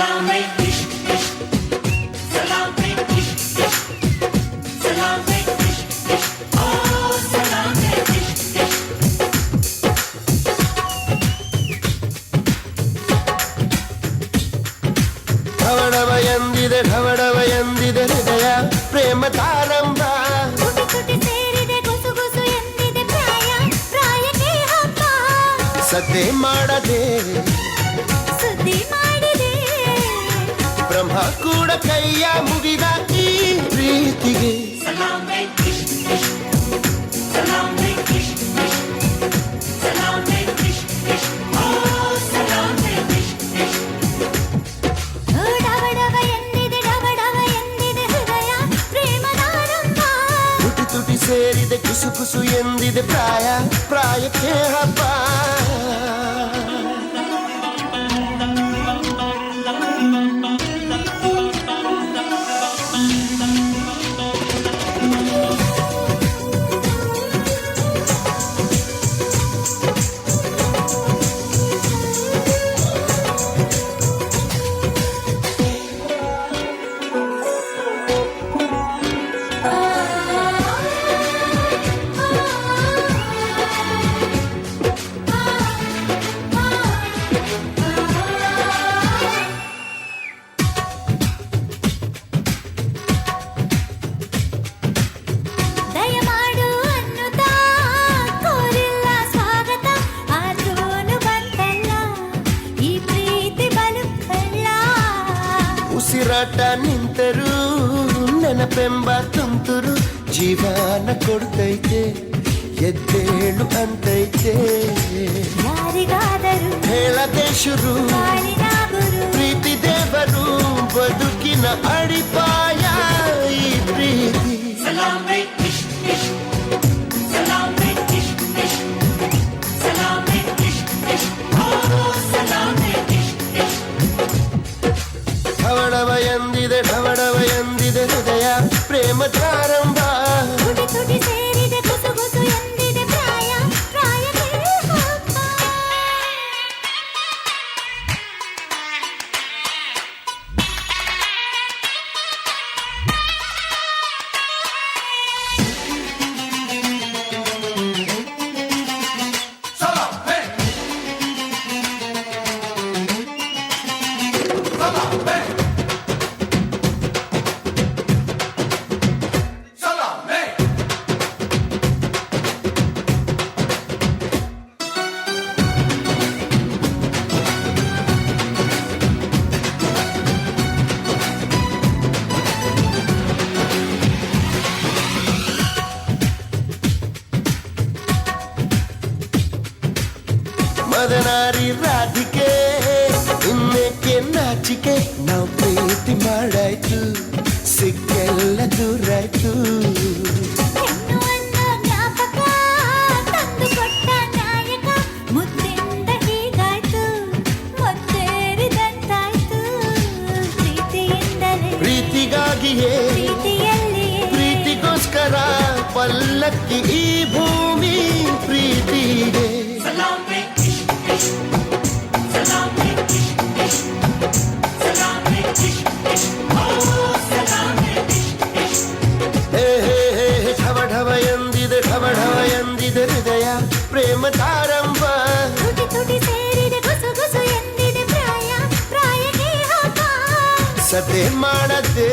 Salami, dish, dish. Salami, dish, dish. Salami, dish, dish. Oh, salami, dish, dish. ಢವಡವ ಎಂದಿದೆ ಢವಡವ ಎಂದಿದೆ ಹೃದಯ ಪ್ರೇಮ ತಾರಂಭ ಸದ್ದೆ ಮಾಡದೆ ಕುಸು ಕುಸು ಎಂದಿದೆ ಪ್ರಾಯ ಪ್ರಾಯಕ್ಕೆ ಹಬ್ಬ ಉಸಿರಾಟ ನಿಂತರು ನೆನಪೆಂಬ ತುಂತುರು ಜೀವನ ಕೊಡ್ತೈತೆ ಎದ್ದೇಳು ಅಂತೈತೆ ಹೇಳದೆ ಶುರು ಪ್ರೀತಿ ದೇವರು ಬದುಕಿನ ಅಡಿಪಾಯ ಬದನಾರಿ ರಾಧಿಕೆ ಇನ್ನಕ್ಕೆ ನಾಚಿಕೆ ನಾವು ಪ್ರೀತಿ ಮಾಡಾಯ್ತು ಸಿಕ್ಕೆಲ್ಲ ದೂರಾಯ್ತು. ಪ್ರೀತಿಗಾಗಿಯೇ ಪ್ರೀತಿಗೋಸ್ಕರ ಪಲ್ಲಕ್ಕಿ ಮಾಡದೆ ಮಾಡದೆ.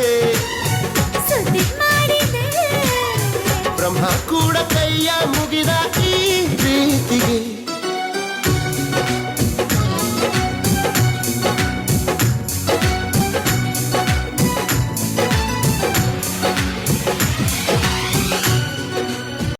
ಬ್ರಹ್ಮ ಕೂಡ ಕೈಯ ಮುಗಿದ ಈ ಪ್ರೀತಿಗೆ.